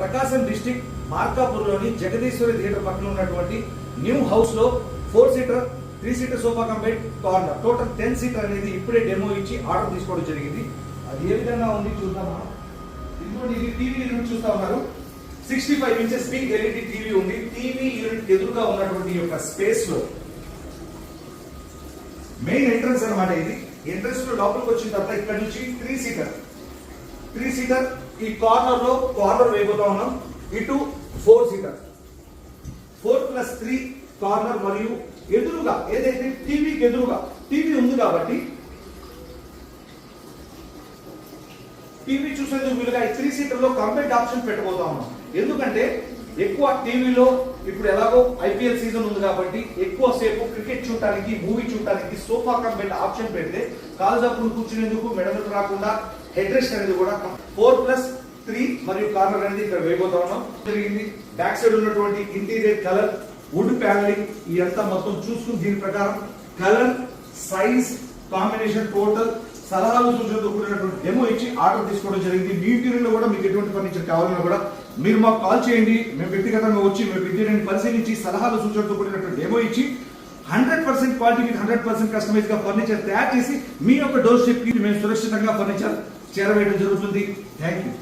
ప్రకాశం district మార్కాపూర్లోని Jagadeeswari theatre పక్కన ఉన్నటువంటి న్యూ హౌస్లో four seater three seater sofa compact corner. Total ten seater అనేది ఇప్పుడే డెమో ఇచ్చి ఆర్డర్ తీసుకోవడం జరిగింది. అది ఏ విధంగా ఉంది చూద్దామా? ఇదిగోండి ఇది టీవీ యూనిట్ చూస్తా ఉన్నారు. Sixty five inches big LED TV ఉంది. టీవీ యూనిట్ ఎదురుగా ఉన్నటువంటి యొక్క స్పేస్లో మెయిన్ ఎంట్రన్స్ అనమాట ఇది. ఎంట్రన్స్లో లోపలికి వచ్చిన తర్వాత ఇక్కడ నుంచి త్రీ సీటర్ త్రీ సీటర్ ఈ కార్నర్లో కార్నర్ వేయబోతా ఉన్నాం. ఇటు four seater four plus three corner మరియు ఎదురుగా ఏదైతే టీవీకి ఎదురుగా టీవీ ఉంది కాబట్టి టీవీ చూసేందుకు వీలుగా ఈ త్రీ సీటర్లో కంప్లీట్ ఆప్షన్ పెట్టబోతా ఉన్నాం. ఎందుకంటే ఎక్కువ టీవీలో ఇప్పుడు ఎలాగో ఐపీఎల్ సీజన్ ఉంది కాబట్టి ఎక్కువ సేపు క్రికెట్ చూడటానికి మూవీ చూడటానికి సోఫా కంపెక్ట్ ఆప్షన్ పెడితే కాలు తప్పులు కూర్చునేందుకు మెడలకు రాకుండా హెడ్ రెస్ట్ అనేది కూడా ఫోర్ ప్లస్ త్రీ మరియు కార్నర్ అనేది ఇక్కడ వేయబోతా ఉన్నాం. జరిగింది. బ్యాక్ సైడ్ ఉన్నటువంటి ఇంటీరియర్ కలర్ వుడ్ ప్యానలింగ్ ఇదంతా మొత్తం చూసుకుని దీని ప్రకారం కలర్ సైజ్ కాంబినేషన్ టోటల్ సలహాలు సూచనలతో కూడినటువంటి డెమో ఇచ్చి ఆర్డర్ తీసుకోవడం జరిగింది. మీ ఇంటీరియర్ కూడా మీకు ఎటువంటి ఫర్నిచర్ కావాలన్నా కూడా మీరు మాకు కాల్ చేయండి మేము వ్యక్తిగతంగా వచ్చి మేము ఇంటీరియర్ పరిశీలించి సలహాలు సూచనలతో కూడినటువంటి డెమో ఇచ్చి hundred percent quality with hundred percent కస్టమైజ్గా furniture తయారు చేసి మీ యొక్క డోర్ షిప్ మేము సురక్షితంగా ఫర్నిచర్ చేరవేయడం జరుగుతుంది. Thank you